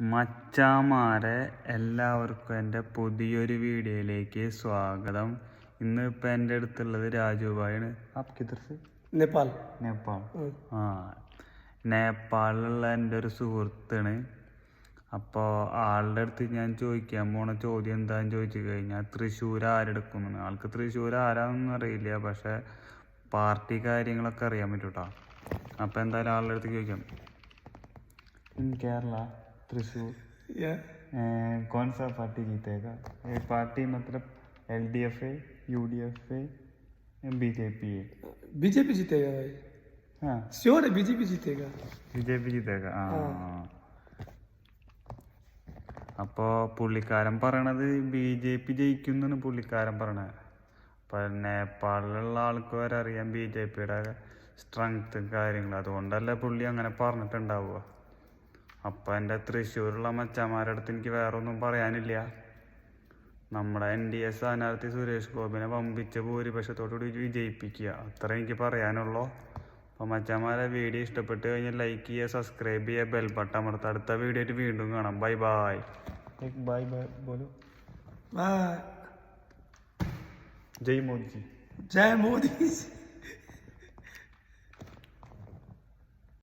മച്ചാമാരെ എല്ലാവർക്കും എന്റെ പുതിയൊരു വീഡിയോയിലേക്ക് സ്വാഗതം. ഇന്ന് ഇപ്പൊ എന്റെ അടുത്തുള്ളത് രാജുഭായാണ് നേപ്പാൾ. നേപ്പാൾ. ആ. നേപ്പാളിലുള്ള എന്റെ ഒരു സുഹൃത്താണ്. അപ്പോൾ ആളുടെ അടുത്ത് ഞാൻ ചോദിക്കാൻ പോണ ചോദ്യം എന്താന്ന് ചോദിച്ചു കഴിഞ്ഞാൽ തൃശ്ശൂർ ആരെടുക്കുന്നു ആൾക്ക് തൃശ്ശൂർ ആരാന്നൊന്നും അറിയില്ല പക്ഷേ പാർട്ടി കാര്യങ്ങളൊക്കെ അറിയാൻ പറ്റൂട്ടാ. അപ്പോൾ എന്തായാലും ആളുടെ അടുത്ത് ചോദിക്കാം. കേരള. തൃശ്ശൂർ या अह, कौन सा पार्टी जीतेगा ये पार्टी मतलब एल डी एफ है यू डी एफ है बीजेपी है बीजेपी जीतेगा भाई हाँ श्योर है बीजेपी जीतेगा ബി ജെ പി ജീതേക്ക ആ അപ്പോൾ പുള്ളിക്കാരൻ പറയണത് ബി ജെ പി ജയിക്കുന്നാണ് പുള്ളിക്കാരൻ പറയണത് അപ്പം നേപ്പാളിലുള്ള ആൾക്ക് വരെ അറിയാം ബി ജെ പിയുടെ സ്ട്രെങ്ത്തും കാര്യങ്ങളും അതുകൊണ്ടല്ലേ പുള്ളി അങ്ങനെ പറഞ്ഞിട്ടുണ്ടാവുക അപ്പം എന്റെ തൃശ്ശൂരുള്ള മച്ചന്മാരടുത്ത് എനിക്ക് വേറൊന്നും പറയാനില്ല. നമ്മുടെ എൻ ഡി എ സ്ഥാനാർത്ഥി സുരേഷ് ഗോപിനെ വമ്പിച്ച ഭൂരിപക്ഷത്തോടുകൂടി വിജയിപ്പിക്കുക. അത്ര എനിക്ക് പറയാനുള്ളൂ. അപ്പൊ മച്ചന്മാരെ വീഡിയോ ഇഷ്ടപ്പെട്ട് കഴിഞ്ഞാൽ ലൈക്ക് ചെയ്യുക സബ്സ്ക്രൈബ് ചെയ്യുക ബെൽ ബട്ടൺ അമർത്തുക. അടുത്ത വീഡിയോ വീണ്ടും കാണാം. ബൈ ബൈ ബൈ ബൈ ബോലു. ജയ് മോദി ജയ് മോദി